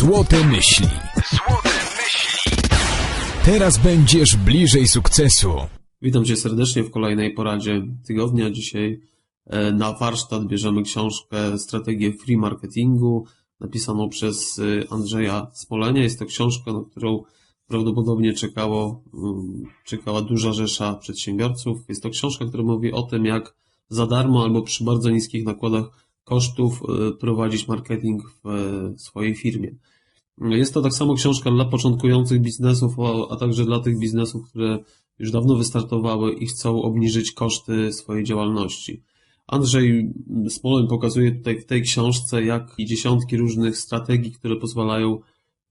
Złote myśli. Teraz będziesz bliżej sukcesu. Witam Cię serdecznie w kolejnej poradzie tygodnia. Dzisiaj e, na warsztat bierzemy książkę Strategię Free Marketingu, napisaną przez e, Andrzeja Smolenia. Jest to książka, na którą prawdopodobnie czekało, mm, czekała duża rzesza przedsiębiorców. Jest to książka, która mówi o tym, jak za darmo albo przy bardzo niskich nakładach kosztów e, prowadzić marketing w swojej firmie. Jest to tak samo książka dla początkujących biznesów, a także dla tych biznesów, które już dawno wystartowały i chcą obniżyć koszty swojej działalności. Andrzej Smoleń pokazuje tutaj w tej książce, jak i dziesiątki różnych strategii, które pozwalają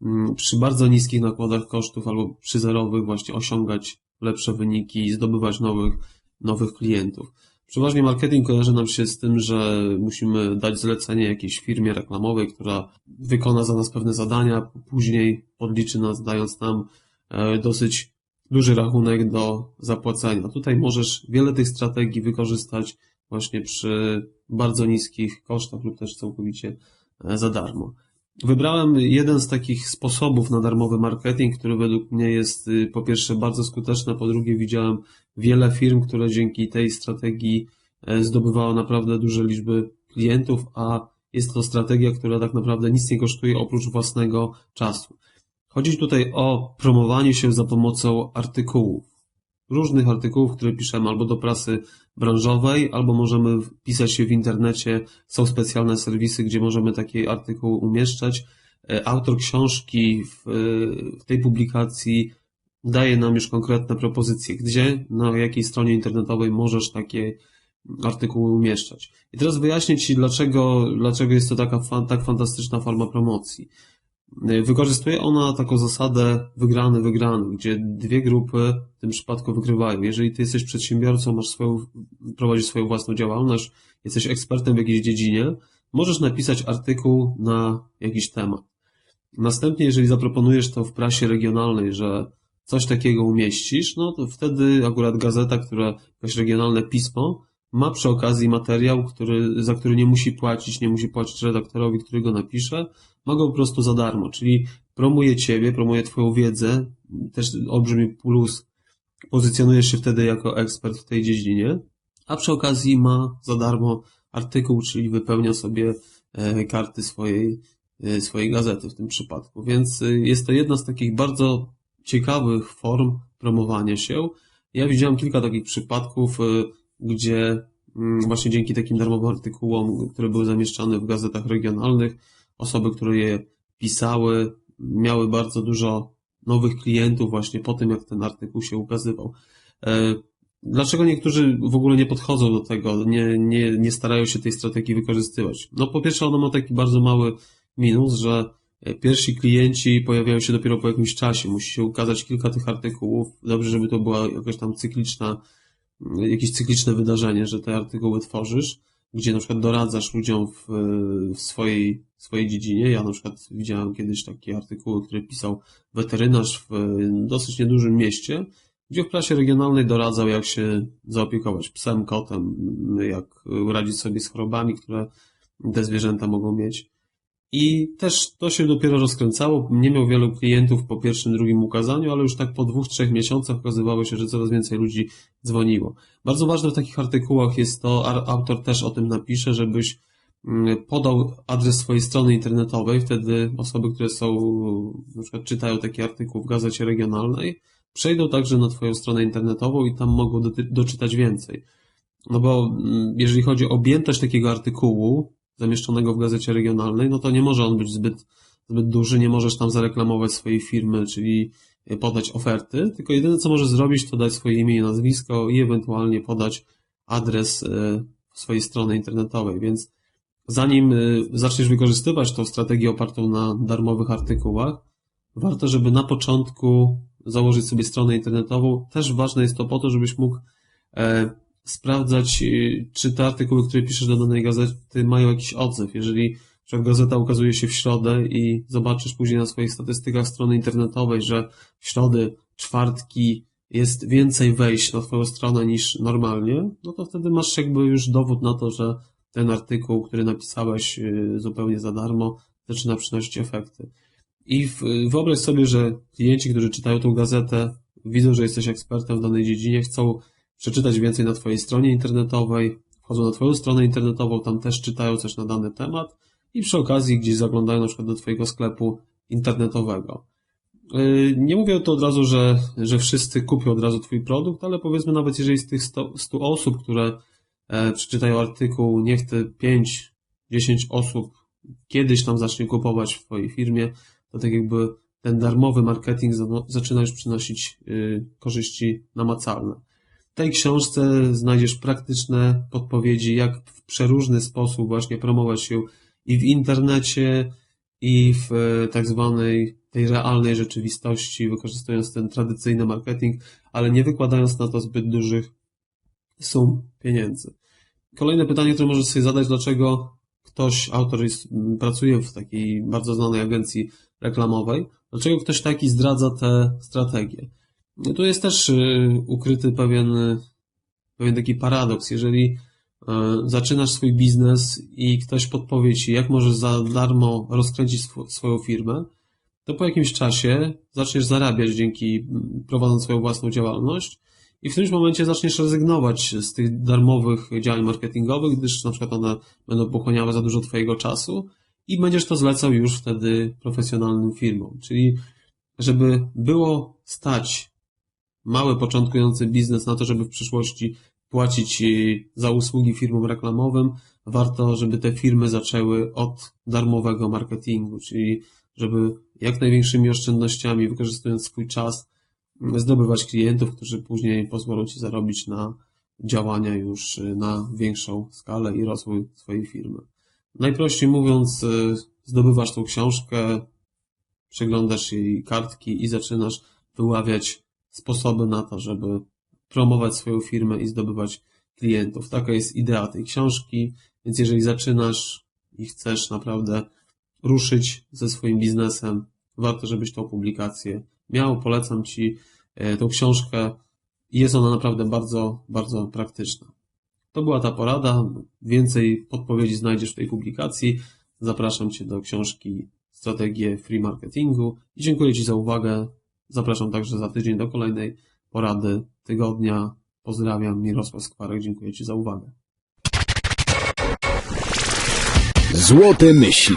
mm, przy bardzo niskich nakładach kosztów albo przy zerowych właśnie osiągać lepsze wyniki i zdobywać nowych, nowych klientów. Przeważnie marketing kojarzy nam się z tym, że musimy dać zlecenie jakiejś firmie reklamowej, która wykona za nas pewne zadania, później podliczy nas, dając nam e, dosyć duży rachunek do zapłacenia. Tutaj możesz wiele tych strategii wykorzystać właśnie przy bardzo niskich kosztach lub też całkowicie e, za darmo. Wybrałem jeden z takich sposobów na darmowy marketing, który według mnie jest y, po pierwsze bardzo skuteczny, po drugie widziałem wiele firm, które dzięki tej strategii e, zdobywały naprawdę duże liczby klientów, a jest to strategia, która tak naprawdę nic nie kosztuje oprócz własnego czasu. Chodzi tutaj o promowanie się za pomocą artykułów. Różnych artykułów, które piszemy albo do prasy branżowej, albo możemy pisać się w internecie. Są specjalne serwisy, gdzie możemy taki artykuł umieszczać. E, autor książki w, w tej publikacji daje nam już konkretne propozycje, gdzie, na jakiej stronie internetowej możesz takie artykuły umieszczać. I teraz wyjaśnię Ci, dlaczego, dlaczego jest to taka tak fantastyczna forma promocji. Wykorzystuje ona taką zasadę wygrany, wygrany, gdzie dwie grupy w tym przypadku wygrywają. Jeżeli ty jesteś przedsiębiorcą, masz swoją, prowadzisz swoją własną działalność, jesteś ekspertem w jakiejś dziedzinie, możesz napisać artykuł na jakiś temat. Następnie, jeżeli zaproponujesz to w prasie regionalnej, że coś takiego umieścisz, no to wtedy akurat gazeta, która, jakieś regionalne pismo, ma przy okazji materiał, który, za który nie musi płacić, nie musi płacić redaktorowi, który go napisze, ma go po prostu za darmo, czyli promuje Ciebie, promuje Twoją wiedzę, też olbrzymi plus, pozycjonujesz się wtedy jako ekspert w tej dziedzinie, a przy okazji ma za darmo artykuł, czyli wypełnia sobie e, karty swojej, e, swojej gazety w tym przypadku. Więc e, jest to jedna z takich bardzo ciekawych form promowania się. Ja widziałem kilka takich przypadków, gdzie mm, właśnie dzięki takim darmowym artykułom, które były zamieszczane w gazetach regionalnych, osoby, które je pisały, miały bardzo dużo nowych klientów właśnie po tym, jak ten artykuł się ukazywał. E, dlaczego niektórzy w ogóle nie podchodzą do tego, nie, nie, nie starają się tej strategii wykorzystywać? No po pierwsze, ono ma taki bardzo mały minus, że pierwsi klienci pojawiają się dopiero po jakimś czasie. Musi się ukazać kilka tych artykułów. Dobrze, żeby to była jakaś tam cykliczna jakieś cykliczne wydarzenie, że te artykuły tworzysz, gdzie na przykład doradzasz ludziom w, w swojej, swojej dziedzinie. Ja na przykład widziałem kiedyś takie artykuły, które pisał weterynarz w dosyć niedużym mieście, gdzie w prasie regionalnej doradzał, jak się zaopiekować psem, kotem, jak radzić sobie z chorobami, które te zwierzęta mogą mieć. I też to się dopiero rozkręcało. Nie miał wielu klientów po pierwszym, drugim ukazaniu, ale już tak po dwóch, trzech miesiącach okazywało się, że coraz więcej ludzi dzwoniło. Bardzo ważne w takich artykułach jest to, autor też o tym napisze, żebyś mm, podał adres swojej strony internetowej, wtedy osoby, które są, na przykład czytają taki artykuł w gazecie regionalnej, przejdą także na Twoją stronę internetową i tam mogą doczytać więcej. No bo mm, jeżeli chodzi o objętość takiego artykułu, zamieszczonego w gazecie regionalnej, no to nie może on być zbyt, zbyt duży, nie możesz tam zareklamować swojej firmy, czyli podać oferty, tylko jedyne co możesz zrobić, to dać swoje imię i nazwisko i ewentualnie podać adres e, swojej strony internetowej, więc zanim e, zaczniesz wykorzystywać tą strategię opartą na darmowych artykułach, warto, żeby na początku założyć sobie stronę internetową. Też ważne jest to po to, żebyś mógł e, sprawdzać, y, czy te artykuły, które piszesz do danej gazety mają jakiś odzew. Jeżeli że gazeta ukazuje się w środę i zobaczysz później na swoich statystykach strony internetowej, że w środę, czwartki jest więcej wejść na Twoją stronę niż normalnie, no to wtedy masz jakby już dowód na to, że ten artykuł, który napisałeś y, zupełnie za darmo, zaczyna przynosić efekty. I wyobraź sobie, że klienci, którzy czytają tą gazetę, widzą, że jesteś ekspertem w danej dziedzinie, chcą przeczytać więcej na Twojej stronie internetowej, wchodzą na Twoją stronę internetową, tam też czytają coś na dany temat i przy okazji gdzieś zaglądają na przykład do Twojego sklepu internetowego. Yy, Nie mówię to od razu, że, że wszyscy kupią od razu Twój produkt, ale powiedzmy nawet jeżeli z tych 100, 100 osób, które e, przeczytają artykuł, niech te 5, 10 osób kiedyś tam zacznie kupować w Twojej firmie, to tak jakby ten darmowy marketing za- zaczyna już przynosić y, korzyści namacalne. W tej książce znajdziesz praktyczne podpowiedzi, jak w przeróżny sposób właśnie promować się i w internecie, i w e, tak zwanej tej realnej rzeczywistości, wykorzystując ten tradycyjny marketing, ale nie wykładając na to zbyt dużych sum pieniędzy. Kolejne pytanie, które możesz sobie zadać, dlaczego ktoś, autor jest, pracuje w takiej bardzo znanej agencji reklamowej, dlaczego ktoś taki zdradza te strategie. No Tu jest też y, ukryty pewien, y, pewien taki paradoks. Jeżeli y, zaczynasz swój biznes i ktoś podpowie ci, jak możesz za darmo rozkręcić sw- swoją firmę, to po jakimś czasie zaczniesz zarabiać dzięki mm, prowadząc swoją własną działalność i w którymś momencie zaczniesz rezygnować z tych darmowych działań marketingowych, gdyż na przykład one będą pochłaniały za dużo twojego czasu i będziesz to zlecał już wtedy profesjonalnym firmom. Czyli żeby było stać mały, początkujący biznes na to, żeby w przyszłości płacić y, za usługi firmom reklamowym, warto, żeby te firmy zaczęły od darmowego marketingu, czyli żeby jak największymi oszczędnościami, wykorzystując swój czas, m, zdobywać klientów, którzy później pozwolą Ci zarobić na działania już y, na większą skalę i rozwój swojej firmy. Najprościej mówiąc, y, zdobywasz tą książkę, przeglądasz jej kartki i zaczynasz wyławiać sposoby na to, żeby promować swoją firmę i zdobywać klientów. Taka jest idea tej książki, więc jeżeli zaczynasz i chcesz naprawdę ruszyć ze swoim biznesem, warto, żebyś tą publikację miał. Polecam Ci e, tą książkę i jest ona naprawdę bardzo, bardzo praktyczna. To była ta porada. Więcej podpowiedzi znajdziesz w tej publikacji. Zapraszam Cię do książki Strategie Free Marketingu i dziękuję Ci za uwagę. Zapraszam także za tydzień do kolejnej porady tygodnia. Pozdrawiam, Mirosław Skwarek, dziękuję Ci za uwagę. Złote myśli.